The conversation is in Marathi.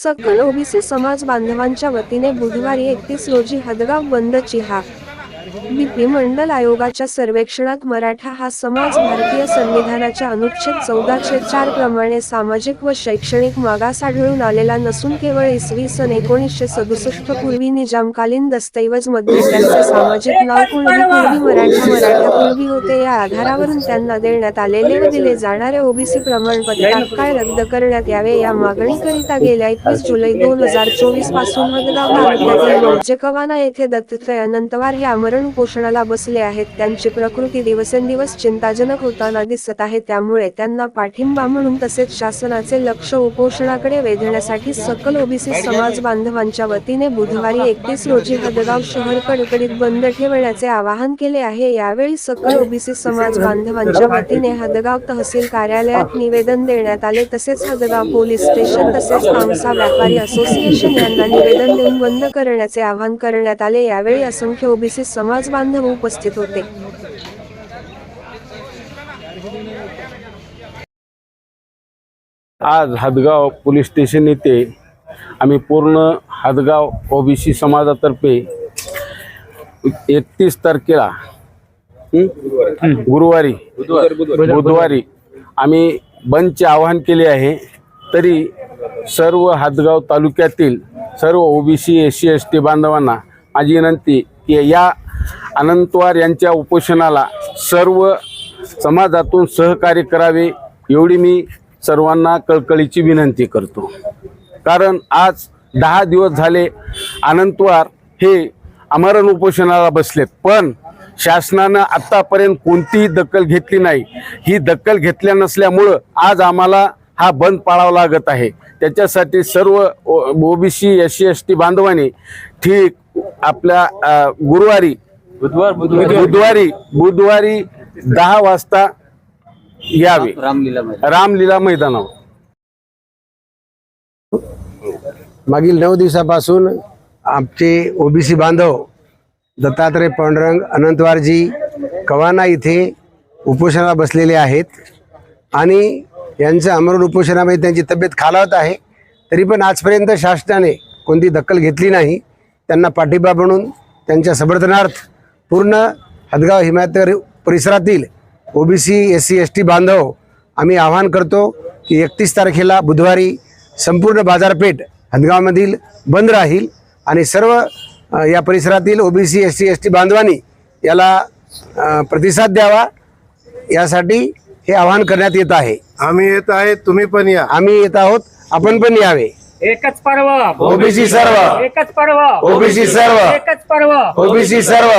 सकल ओबीसी समाज बांधवांच्या वतीने बुधवारी एकतीस रोजी हदगाव बंदची हाक बीपी मंडल आयोगाच्या सर्वेक्षणात मराठा हा समाज भारतीय संविधानाच्या अनुच्छेद चौदाशे चार प्रमाणे सामाजिक व शैक्षणिक मागास आढळून आलेला नसून केवळ इसवी सन एकोणीसशे सदुसष्ट पूर्वी निजामकालीन दस्तऐवजमध्ये त्यांचे सामाजिक नाव कुणबी पूर्वी मराठा मराठा पूर्वी होते. या आधारावरून त्यांना देण्यात आलेले व दिले जाणारे ओबीसी प्रमाणपत्र तात्काळ रद्द करण्यात यावे या मागणीकरिता गेल्या एकवीस जुलै दोन हजार चोवीसपासून हदगाव तालुक्यातील मौजेकवाना येथे दत्तात्रय अनंतवार हे आमरण उपोषणाला बसले आहेत. त्यांची प्रकृती दिवसेंदिवस चिंताजनक होताना दिसत आहे. त्यामुळे त्यांना पाठिंबा म्हणून तसेच शासनाचे लक्ष उपोषणाकडे वेधण्यासाठी सकल ओबीसी समाज बांधवांच्या वतीने बुधवारी एकतीस रोजी हदगाव शहर कडकडीत बंद ठेवण्याचे आवाहन केले आहे. यावेळी सकल ओबीसी समाज बांधवांच्या वतीने हदगाव तहसील कार्यालयात निवेदन देण्यात आले. तसेच हदगाव पोलीस स्टेशन तसेच तामसा व्यापारी असोसिएशन यांना निवेदन देऊन बंद करण्याचे आवाहन करण्यात आले. यावेळी असंख्य ओबीसी समाज बांधव उपस्थित होते. आज हदगाव पोलीस स्टेशन येथे आम्ही पूर्ण हदगाव ओबीसी समाजातर्फे एकतीस तारखेला गुरुवारी बुधवारी आम्ही बंदचे आवाहन केले आहे तरी सर्व हदगाव तालुक्यातील सर्व OBC S C S T बांधवांना माझी विनंती की या अनंतवार यांच्या उपोषणाला सर्व समाजातून सहकार्य करावे एवढी मी सर्वांना कळकळीची विनंती करतो. कारण आज दहा दिवस झाले अनंतवार हे अमरण उपोषणाला बसलेत. पण शासनानं आत्तापर्यंत कोणतीही दखल घेतली नाही. ही दखल घेतल्या नसल्यामुळं आज आम्हाला हा बंद पाळावा लागत आहे. त्याच्यासाठी सर्व OBC S C S T बांधवांनी ठीक आपल्या गुरुवारी बुधवार बुधवारी. बुधवारी दहा वाजता यावे. रामलीला मैदान. रामलीला मैदानावर. मागील नऊ दिवसापासून आमचे ओबीसी बांधव दत्तात्रय पांडुरंग अनंतवारजी कवाना इथे उपोषणाला बसलेले आहेत. आणि यांचं अमरण उपोषणामध्ये त्यांची तब्येत खालावत आहे. तरी पण आजपर्यंत शासनाने कोणती दखल घेतली नाही. त्यांना पाठिंबा म्हणून त्यांच्या समर्थनार्थ पूर्ण हदगाव हिमायतनगर परिसरातील OBC S C S T बांधव आम्ही आवाहन करतो की एकतीस तारखेला बुधवारी संपूर्ण बाजारपेठ हदगावमधील बंद राहील आणि सर्व या परिसरातील OBC S C S T बांधवांनी याला प्रतिसाद द्यावा यासाठी हे आवाहन करण्यात येत आहे. आम्ही येत आहे तुम्ही पण या. आम्ही येत आहोत आपण पण यावे. एकच पर्व. ओबीसी सर्व. एकच पर्व. ओबीसी सर्व. एकच पर्व. ओबीसी सर्व.